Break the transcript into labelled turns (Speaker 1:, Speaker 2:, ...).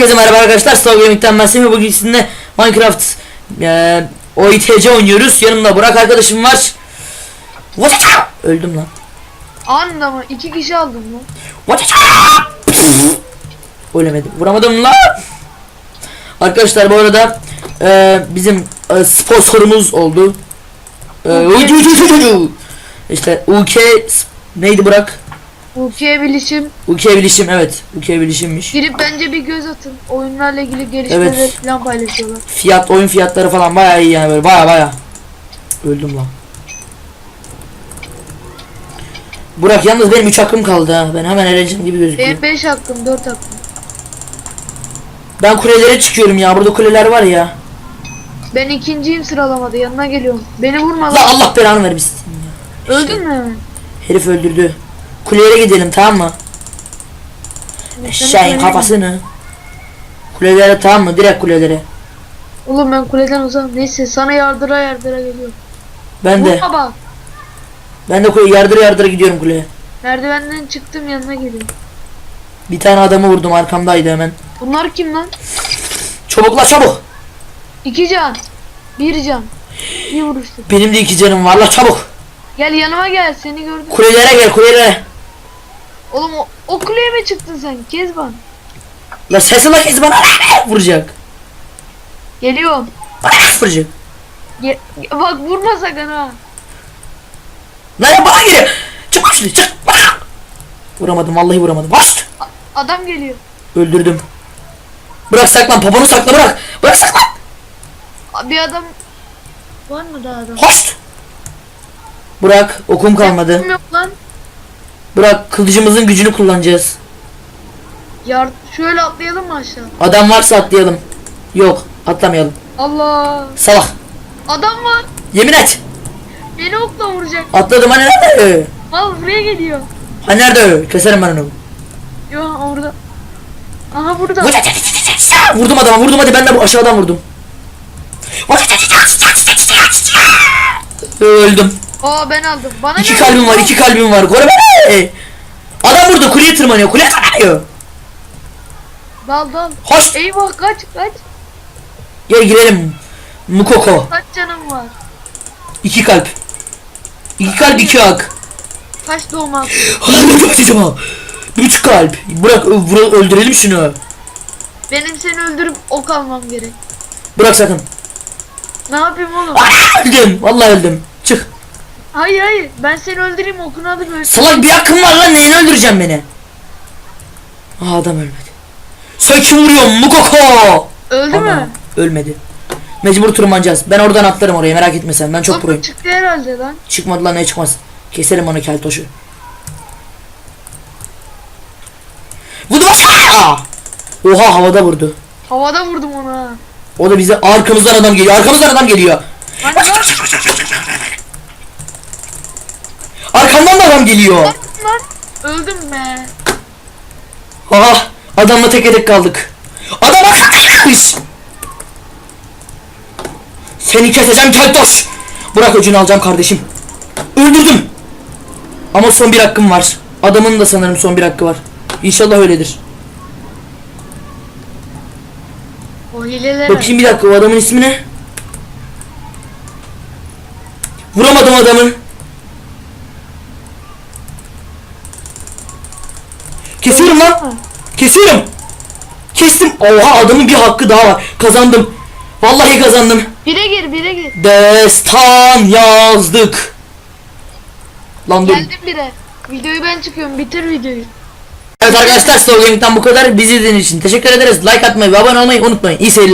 Speaker 1: Herkese merhaba arkadaşlar. Star Gaming'den ben Semih. Bugün sizinle Minecraft e, OITC oynuyoruz. Yanımda Burak arkadaşım var. Vataça! Öldüm lan.
Speaker 2: Anında mı? İki kişi aldım lan.
Speaker 1: Vataça! Ölemedim. Vuramadım lan. Arkadaşlar bu arada e, bizim e, sponsorumuz oldu. E, işte UK neydi Burak?
Speaker 2: Ülkeye bilişim.
Speaker 1: UK bilişim evet. UK bilişimmiş.
Speaker 2: Girip bence bir göz atın. Oyunlarla ilgili gelişmeleri
Speaker 1: Evet.
Speaker 2: falan paylaşıyorlar.
Speaker 1: Fiyat oyun fiyatları falan bayağı iyi yani böyle bayağı bayağı. Öldüm lan. Burak yalnız benim 3 hakkım kaldı ha. Ben hemen eğleneceğim gibi gözüküyor.
Speaker 2: Benim 5 hakkım 4 hakkım.
Speaker 1: Ben kulelere çıkıyorum ya. Burada kuleler var ya.
Speaker 2: Ben ikinciyim sıralamada yanına geliyorum. Beni vurma
Speaker 1: La
Speaker 2: lan.
Speaker 1: Allah belanı vermesin.
Speaker 2: Öldün mü?
Speaker 1: Herif öldürdü. Kulelere gidelim tamam mı? Eşeğin kafasını. Kulelere tamam mı? Direkt kulelere.
Speaker 2: Oğlum ben kuleden uzak. Neyse sana yardıra yardıra geliyorum.
Speaker 1: Ben de.
Speaker 2: Vurma bak.
Speaker 1: Ben de kule yardıra yardıra gidiyorum kuleye.
Speaker 2: Merdivenden çıktım yanına geliyorum.
Speaker 1: Bir tane adamı vurdum arkamdaydı hemen.
Speaker 2: Bunlar kim lan?
Speaker 1: Çabuk la çabuk.
Speaker 2: İki can. Bir can. Bir vuruştu.
Speaker 1: Benim de iki canım var la çabuk.
Speaker 2: Gel yanıma gel seni gördüm.
Speaker 1: Kulelere gel kulelere.
Speaker 2: Oğlum o, o kuleye mi çıktın sen Kezban?
Speaker 1: La sesin la kes bana vuracak.
Speaker 2: Geliyorum.
Speaker 1: Vuracak.
Speaker 2: Ge- bak vurma sakın ha.
Speaker 1: Lan bana geliyor. Çık şuraya çık. Vuramadım vallahi vuramadım. Hoşt.
Speaker 2: Adam geliyor.
Speaker 1: Öldürdüm. Bırak saklan poponu sakla bırak. Bırak saklan.
Speaker 2: Bir adam var mı daha adam?
Speaker 1: Hoşt. Bırak okum kalmadı.
Speaker 2: Yok lan.
Speaker 1: Bırak kılıcımızın gücünü kullanacağız.
Speaker 2: Yar şöyle atlayalım mı aşağı?
Speaker 1: Adam varsa atlayalım. Yok atlamayalım.
Speaker 2: Allah.
Speaker 1: Salak.
Speaker 2: Adam var.
Speaker 1: Yemin et.
Speaker 2: Beni okla vuracak.
Speaker 1: Atladım hani nerede?
Speaker 2: Mal buraya geliyor.
Speaker 1: Hani nerede? Keserim ben onu.
Speaker 2: Yo orada. Aha burada.
Speaker 1: Vurdum adama vurdum hadi ben de bu aşağıdan vurdum. Öldüm.
Speaker 2: Aa ben aldım. Bana
Speaker 1: İki kalbim var iki kalbim var. Koru beni. Adam burada kuleye tırmanıyor. Kuleye tırmanıyor.
Speaker 2: Dal dal.
Speaker 1: Hoş.
Speaker 2: Eyvah kaç kaç.
Speaker 1: Gel girelim. Mukoko.
Speaker 2: Kaç canım var.
Speaker 1: İki kalp. İki kalp iki ak.
Speaker 2: Kaç doğmaz.
Speaker 1: Acaba. Üç kalp. Bırak vur- öldürelim şunu.
Speaker 2: Benim seni öldürüp ok almam gerek.
Speaker 1: Bırak sakın.
Speaker 2: Ne yapayım oğlum?
Speaker 1: Aa, öldüm. Vallahi öldüm.
Speaker 2: Hayır hayır. Ben seni öldüreyim okunu alıp öl.
Speaker 1: Salak bir hakkın var lan neyini öldüreceğim beni? Aa adam ölmedi. Sen kim vuruyorsun Mukoko?
Speaker 2: Öldü
Speaker 1: Ama
Speaker 2: mü?
Speaker 1: Ölmedi. Mecbur tırmanacağız. Ben oradan atlarım oraya merak etme sen. Ben çok
Speaker 2: Oğlum,
Speaker 1: proyum.
Speaker 2: Çıktı herhalde lan.
Speaker 1: Çıkmadı lan ne çıkmaz. Keselim onu keltoşu. Vurdu Aa! Oha havada vurdu.
Speaker 2: Havada vurdum onu ha.
Speaker 1: O da bize arkamızdan adam geliyor. Arkamızdan adam geliyor.
Speaker 2: Hani
Speaker 1: adam geliyor.
Speaker 2: lan öldüm be.
Speaker 1: Aha adamla tek tek kaldık. Adam arkadaş. Seni keseceğim keltoş. Bırak öcünü alacağım kardeşim. Öldürdüm. Ama son bir hakkım var. Adamın da sanırım son bir hakkı var. İnşallah öyledir.
Speaker 2: O hileler.
Speaker 1: Bakayım bir dakika o adamın ismi ne? Vuramadım adamı. Kesiyorum lan. Kesiyorum. Kestim. Oha adamın bir hakkı daha var. Kazandım. Vallahi kazandım.
Speaker 2: Bire gir bire gir.
Speaker 1: Destan yazdık. Lan dur.
Speaker 2: Geldim bire. Videoyu ben çıkıyorum. Bitir videoyu.
Speaker 1: Evet arkadaşlar Slow Gaming'den bu kadar. Bizi izlediğiniz için teşekkür ederiz. Like atmayı ve abone olmayı unutmayın. İyi seyirler.